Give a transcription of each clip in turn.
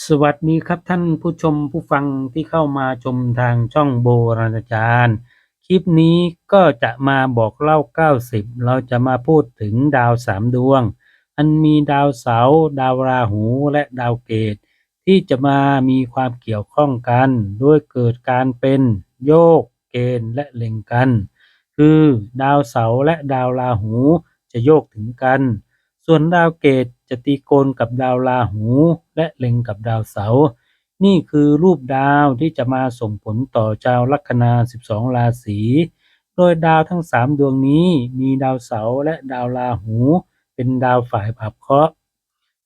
สวัสดีครับท่านผู้ชมผู้ฟังที่เข้ามาชมทางช่องโบราณจารย์ คลิปนี้ก็จะมาบอกเล่า 90 เราจะมาพูดถึงดาวสามดวง อันมีดาวเสาร์ดาวราหูและดาวเกต ที่จะมามีความเกี่ยวข้องกันโดยเกิดการเป็นโยก เกณฑ์และเล็งกัน คือดาวเสาร์และดาวราหูจะโยกถึงกัน ส่วนดาวเกตจะตีโกนกับดาวราหูและเล็งกับดาวเสาร์นี่คือรูปดาวที่จะมาส่งผลต่อชาวลัคนา 12 ราศี โดยดาวทั้ง 3 ดวงนี้มีดาวเสาร์และดาวราหู เป็นดาวฝ่ายผับเคราะห์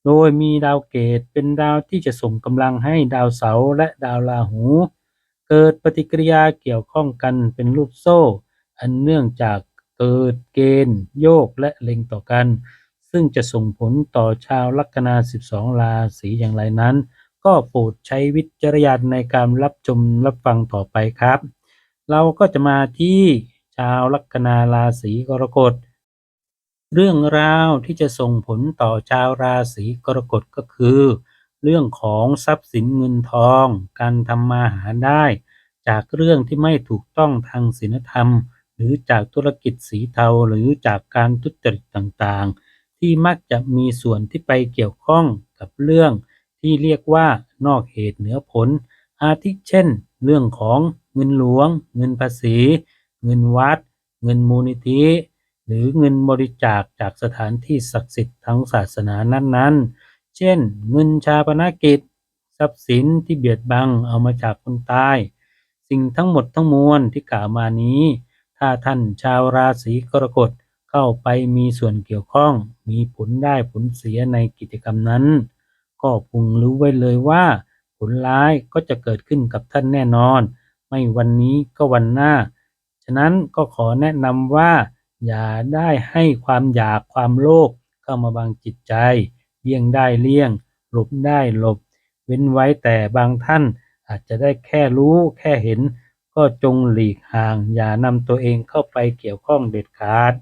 โดยมีดาวเกตเป็นดาวที่จะส่งกำลังให้ดาวเสาร์และดาวราหู เกิดปฏิกิริยาเกี่ยวข้องกันเป็นรูปโซ่ อันเนื่องจากเกิดเกณฑ์ โยกและเล็งต่อกัน ซึ่งจะส่งผลต่อชาวลัคนา 12 ราศีอย่างไรนั้น ก็โปรดใช้วิจารณญาณในการรับชมรับฟังต่อไปครับ เราก็จะมาที่ชาวลัคนาราศีกรกฎเรื่องราวที่จะส่งผลต่อชาวราศีกรกฎก็คือ เรื่องของทรัพย์สินเงินทอง การทำมาหาได้ จากเรื่องที่ไม่ถูกต้องทางศีลธรรม หรือจากธุรกิจสีเทาหรือจากการทุจริตต่างๆ ที่มักจะมีส่วนที่ไปเกี่ยวข้องกับเรื่องที่เรียกว่านอกเหตุเหนือผล อาทิเช่น เรื่องของเงินหลวง เงินภาษี เงินวัด เงินมูลนิธิ หรือเงินบริจาคจากสถานที่ศักดิ์สิทธิ์ทั้งศาสนานั้นๆ เช่น เงินชาปนกิจ ทรัพย์สินที่เบียดบังเอามาจากคนตาย สิ่งทั้งหมดทั้งมวลที่กล่าวมานี้ ถ้าท่านชาวราศีกรกฎ เข้าไปมีส่วนเกี่ยวข้อง มีผลได้ผลเสียในกิจกรรมนั้น ก็พึงรู้ไว้เลยว่า ผลร้ายก็จะเกิดขึ้นกับท่านแน่นอน ไม่วันนี้ก็วันหน้า ฉะนั้นก็ขอแนะนำว่า อย่าได้ให้ความอยากความโลภเข้ามาบังจิตใจ เลี่ยงได้เลี่ยง หลบได้หลบ เว้นไว้แต่บางท่านอาจจะได้แค่รู้แค่เห็น ก็จงหลีกห่าง อย่านำตัวเองเข้าไปเกี่ยวข้องเด็ดขาด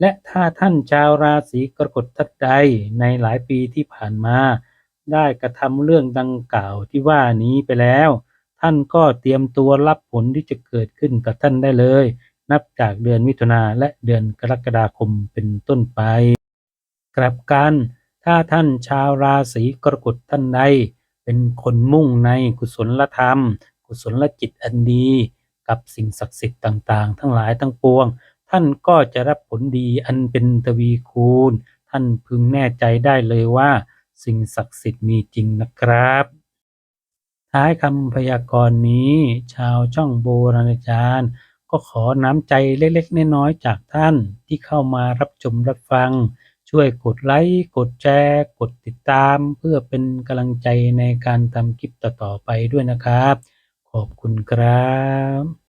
และถ้าท่านชาวราศีกรกฎท่านใดในหลายปีที่ผ่านมา ได้กระทำเรื่องดังกล่าวที่ว่านี้ไปแล้ว ท่านก็เตรียมตัวรับผลที่จะเกิดขึ้นกับท่านได้เลย นับจากเดือนมิถุนาและเดือนกรกฎาคมเป็นต้นไป กลับกัน ถ้าท่านชาวราศีกรกฎท่านใด เป็นคนมุ่งในกุศลธรรม กุศลจิตอันดี กับสิ่งศักดิ์สิทธิ์ต่างๆ ทั้งหลายทั้งปวง ท่านก็จะรับผลดีอันเป็นทวีคูณ ท่านพึงแน่ใจได้เลยว่า สิ่งศักดิ์สิทธิ์มีจริงนะครับ ท้ายคำพยากรณ์นี้ ชาวช่องโบราณจารย์ ก็ขอน้ำใจเล็กๆน้อยๆจากท่านที่เข้ามารับชมรับฟัง ช่วยกดไลค์ กดแชร์ กดติดตาม เพื่อเป็นกำลังใจในการทำคลิปต่อๆไปด้วยนะครับ ขอบคุณครับ